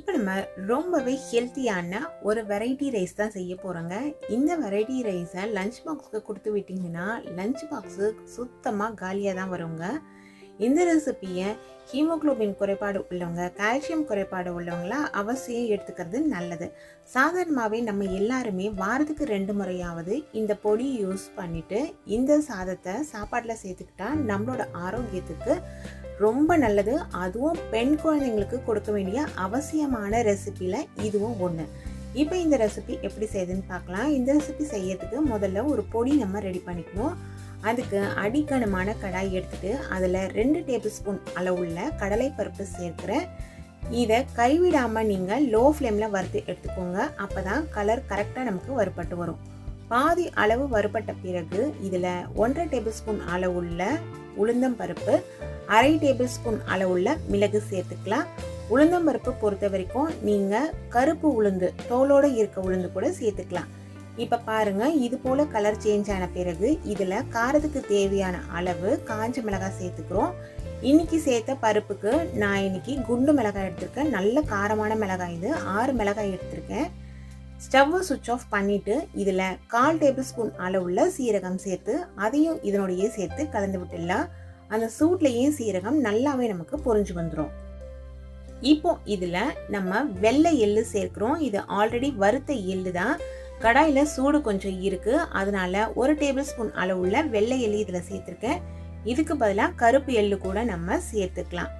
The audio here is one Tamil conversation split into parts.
இப்போ ரொம்பவே ஹெல்த்தியான ஒரு வெரைட்டி ரைஸ் தான் செய்ய போகிறோங்க இந்த வெரைட்டி ரைஸை லஞ்ச் பாக்ஸுக்கு கொடுத்து விட்டிங்கன்னா லஞ்ச் பாக்ஸு சுத்தமாக காலியாக தான் வருங்க. இந்த ரெசிப்பியை ஹீமோகுளோபின் குறைபாடு உள்ளவங்க கால்சியம் குறைபாடு உள்ளவங்களாம் அவசியம் எடுத்துக்கிறது நல்லது. சாதாரணமாகவே நம்ம எல்லாருமே வாரத்துக்கு ரெண்டு முறையாவது இந்த பொடி யூஸ் பண்ணிட்டு இந்த சாதத்தை சாப்பாட்டில் சேர்த்துக்கிட்டா நம்மளோட ஆரோக்கியத்துக்கு ரொம்ப நல்லது. அதுவும் பெண் குழந்தைங்களுக்கு கொடுக்க வேண்டிய அவசியமான ரெசிப்பியில் இதுவும் ஒன்று இப்போ இந்த ரெசிபி எப்படி செய்யுதுன்னு பார்க்கலாம். இந்த ரெசிபி செய்யறதுக்கு முதல்ல ஒரு பொடி நம்ம ரெடி பண்ணிக்கணும். அதுக்கு அடிக்கணமான கடாய் எடுத்துட்டு அதில் ரெண்டு டேபிள் ஸ்பூன் அளவுள்ள கடலைப்பருப்பு சேர்க்குறேன். இதை கைவிடாமல் நீங்கள் லோ ஃப்ளேமில் வறுத்து எடுத்துக்கோங்க. அப்போ தான் கலர் கரெக்டாக நமக்கு வறுபட்டு வரும். பாதி அளவு வறுபட்ட பிறகு இதில் ஒன்றரை டேபிள் ஸ்பூன் அளவுள்ள உளுந்தம் பருப்பு அரை டேபிள் ஸ்பூன் அளவுள்ள மிளகு சேர்த்துக்கலாம். உளுந்தம் பருப்பு பொறுத்த வரைக்கும் நீங்கள் கருப்பு உளுந்து தோலோடு இருக்க உளுந்து கூட சேர்த்துக்கலாம். இப்போ பாருங்க இது போல் கலர் சேஞ்ச் ஆன பிறகு இதில் காரத்துக்கு தேவையான அளவு காஞ்ச மிளகாய் சேர்த்துக்கிறோம். இன்னைக்கு சேர்த்த பருப்புக்கு நான் இன்னைக்கு குண்டு மிளகாய் எடுத்திருக்கேன். நல்ல காரமான மிளகாய் இது. ஆறு மிளகாய் எடுத்திருக்கேன். ஸ்டவ்வை சுவிட்ச் ஆஃப் பண்ணிவிட்டு இதில் கால் டேபிள் ஸ்பூன் அளவுள்ள சீரகம் சேர்த்து அதையும் இதனோடையே சேர்த்து கலந்து விட்டுடலாம். அந்த சூட்லேயே சீரகம் நல்லாவே நமக்கு பொறிஞ்சு வந்துடும் இப்போ இதில் நம்ம வெள்ளை எள்ளு சேர்க்குறோம். இது ஆல்ரெடி வறுத்த எள்ளு தான் கடாயில் சூடு கொஞ்சம் இருக்குது அதனால ஒரு டேபிள் ஸ்பூன் அளவுள்ள வெள்ளை எள்ளு இதில் சேர்த்துருக்கேன். இதுக்கு பதிலாக கருப்பு எள்ளு கூட நம்ம சேர்த்துக்கலாம்.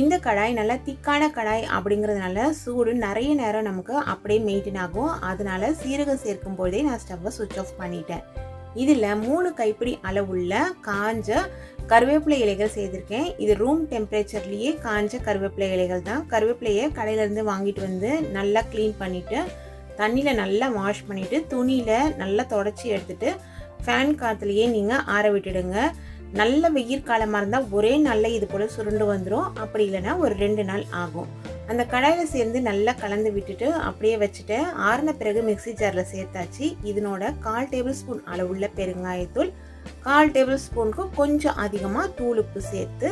இந்த கடாய் நல்லா திக்கான கடாய் அப்படிங்கிறதுனால சூடு நிறைய நேரம் நமக்கு அப்படியே மெயின்டைன் ஆகும். அதனால சீரகம் சேர்க்கும் பொழுதே நான் ஸ்டவ்வை சுவிட்ச் ஆஃப் பண்ணிட்டேன். இதில் மூணு கைப்பிடி அளவுள்ள காஞ்ச கருவேப்பிலை இலைகள் செய்திருக்கேன் இது ரூம் டெம்பரேச்சர்லேயே காஞ்ச கருவேப்பிலை இலைகள் தான். கருவேப்பிலையை கடையிலேருந்து வாங்கிட்டு வந்து நல்லா க்ளீன் பண்ணிவிட்டு தண்ணியில் நல்லா வாஷ் பண்ணிவிட்டு துணியில் நல்லா தொடச்சி எடுத்துட்டு ஃபேன் காற்றுலையே நீங்கள் ஆற விட்டுடுங்க. நல்ல வெயில் காலமாக இருந்தால் ஒரே நாளில் இது போல் சுருண்டு வந்துடும் அப்படி இல்லைன்னா ஒரு ரெண்டு நாள் ஆகும். அந்த கடாயில் சேர்ந்து நல்லா கலந்து விட்டுட்டு அப்படியே வச்சுட்டு ஆறின பிறகு மிக்சி ஜாரில் சேர்த்தாச்சு. இதனோட கால் டேபிள் ஸ்பூன் அளவுள்ள பெருங்காயத்தூள் கால் டேபிள் ஸ்பூனுக்கு கொஞ்சம் அதிகமாக தூளுப்பு சேர்த்து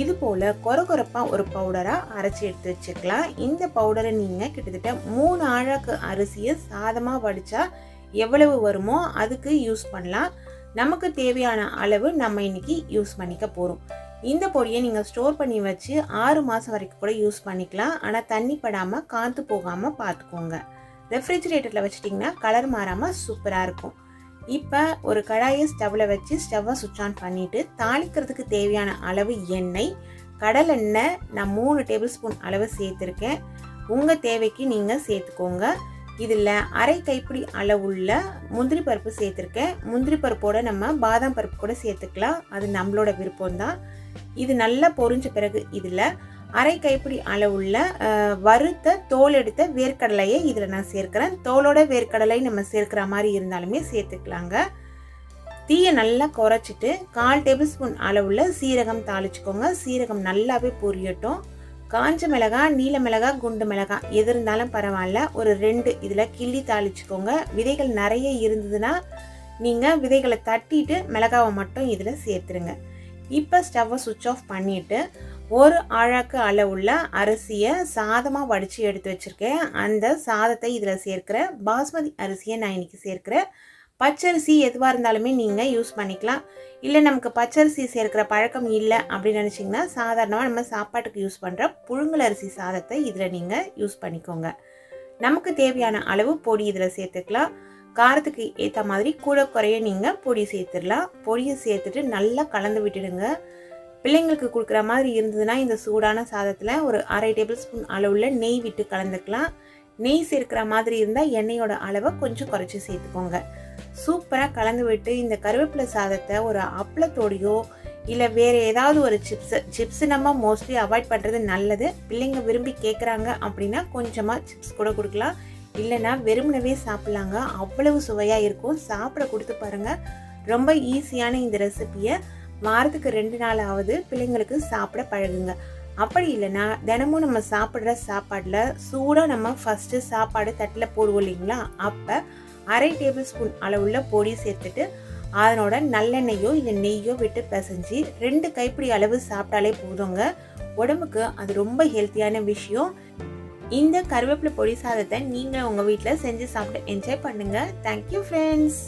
இது போல் கொரகொரப்பாக ஒரு பவுடராக அரைச்சி எடுத்து வச்சுக்கலாம். இந்த பவுடரை நீங்கள் கிட்டத்தட்ட மூணு ஆழாக்கு அரிசியை சாதமாக வடித்தா எவ்வளவு வருமோ அதுக்கு யூஸ் பண்ணலாம். நமக்கு தேவையான அளவு நம்ம இன்னைக்கு யூஸ் பண்ணிக்க போகிறோம் இந்த பொடியை நீங்கள் ஸ்டோர் பண்ணி வச்சு ஆறு மாதம் வரைக்கும் கூட யூஸ் பண்ணிக்கலாம். ஆனால் தண்ணி படாமல் காற்று போகாமல் பார்த்துக்கோங்க ரெஃப்ரிஜிரேட்டரில் வச்சிட்டிங்கன்னா கலர் மாறாமல் சூப்பராக இருக்கும். இப்போ ஒரு கடாயை ஸ்டவ்வில் வச்சு ஸ்டவ்வை சுவிட்ச் ஆன் பண்ணிவிட்டு தாளிக்கிறதுக்கு தேவையான அளவு எண்ணெய் கடலெண்ணெய் நான் மூணு டேபிள் ஸ்பூன் அளவு சேர்த்துருக்கேன். உங்கள் தேவைக்கு நீங்கள் சேர்த்துக்கோங்க. இதில் அரை கைப்பிடி அளவுள்ள முந்திரி பருப்பு சேர்த்துருக்கேன். முந்திரி பருப்போடு நம்ம பாதாம் பருப்பு கூட சேர்த்துக்கலாம். அது நம்மளோட விருப்பம் தான் இது நல்லா பொரிஞ்ச பிறகு இதில் அரை கைப்பிடி அளவுள்ள வறுத்த தோல் எடுத்த வேர்க்கடலையை இதில் நான் சேர்க்குறேன். தோலோட வேர்க்கடலை நம்ம சேர்க்குற மாதிரி இருந்தாலுமே சேர்த்துக்கலாங்க. தீயை நல்லா குறைச்சிட்டு கால் டேபிள் ஸ்பூன் அளவுள்ள சீரகம் தாளிச்சுக்கோங்க. சீரகம் நல்லாவே பொரியட்டும். காஞ்ச மிளகா நீல மிளகா குண்டு மிளகா எது இருந்தாலும் பரவாயில்ல. ஒரு ரெண்டு இதில் கிள்ளி தாளிச்சுக்கோங்க. விதைகள் நிறைய இருந்ததுன்னா நீங்கள் விதைகளை தட்டிட்டு மிளகாவை மட்டும் இதில் சேர்த்துருங்க. இப்போ ஸ்டவ்வை சுவிட்ச் ஆஃப் பண்ணிவிட்டு ஒரு ஆழாக்கு அளவுள்ள அரிசியை சாதமாக வடித்து எடுத்து வச்சுருக்கேன். அந்த சாதத்தை இதில் சேர்க்குறேன் பாஸ்மதி அரிசியை நான் இன்றைக்கி சேர்க்குறேன் பச்சரிசி எதுவாக இருந்தாலுமே நீங்கள் யூஸ் பண்ணிக்கலாம். இல்லை நமக்கு பச்சரிசி சேர்க்குற பழக்கம் இல்லை அப்படின்னு நினச்சிங்கன்னா சாதாரணமாக நம்ம சாப்பாட்டுக்கு யூஸ் பண்ணுற புழுங்கல் அரிசி சாதத்தை இதில் நீங்கள் யூஸ் பண்ணிக்கோங்க. நமக்கு தேவையான அளவு பொடி இதில் சேர்த்துக்கலாம். காரத்துக்கு ஏற்ற மாதிரி கூட குறைய நீங்கள் பொடி சேர்த்துடலாம். பொடியை சேர்த்துட்டு நல்லா கலந்து விட்டுடுங்க. பிள்ளைங்களுக்கு கொடுக்குற மாதிரி இருந்ததுன்னா இந்த சூடான சாதத்தில் ஒரு அரை டேபிள் ஸ்பூன் நெய் விட்டு கலந்துக்கலாம். நெய் சேர்க்கிற மாதிரி இருந்தால் எண்ணெயோட அளவை கொஞ்சம் குறைச்சி சேர்த்துக்கோங்க. சூப்பராக கலந்து விட்டு இந்த கருவேப்பிலை சாதத்தை ஒரு அப்பளத்தோடையோ இல்லை வேறு ஏதாவது ஒரு சிப்ஸு சிப்ஸ் நம்ம மோஸ்ட்லி அவாய்ட் பண்ணுறது நல்லது. பிள்ளைங்க விரும்பி கேட்குறாங்க அப்படின்னா கொஞ்சமாக சிப்ஸ் கூட கொடுக்கலாம். இல்லைன்னா வெறுமனவே சாப்பிட்லாங்க. அவ்வளவு சுவையாக இருக்கும். சாப்பிட கொடுத்து பாருங்கள் ரொம்ப ஈஸியான இந்த ரெசிப்பியை வாரத்துக்கு ரெண்டு நாளாவது பிள்ளைங்களுக்கு சாப்பிட பழகுங்க. அப்படி இல்லைன்னா தினமும் நம்ம சாப்பிட்ற சாப்பாடில் சூடாக நம்ம ஃபஸ்ட்டு சாப்பாடு தட்டில் போடுவோம் இல்லைங்களா? அப்போ அரை டேபிள் ஸ்பூன் அளவுள்ள பொடி சேர்த்துட்டு அதனோட நல்லெண்ணெயோ இல்லை நெய்யோ விட்டு பிசைஞ்சு ரெண்டு கைப்பிடி அளவு சாப்பிட்டாலே போதுங்க. உடம்புக்கு அது ரொம்ப ஹெல்த்தியான விஷயம். இந்த கருவேப்பிலை பொடி சாதத்தை நீங்கள் உங்கள் வீட்டில் செஞ்சு சாப்பிட்டு என்ஜாய் பண்ணுங்கள் தேங்க்யூ ஃப்ரெண்ட்ஸ்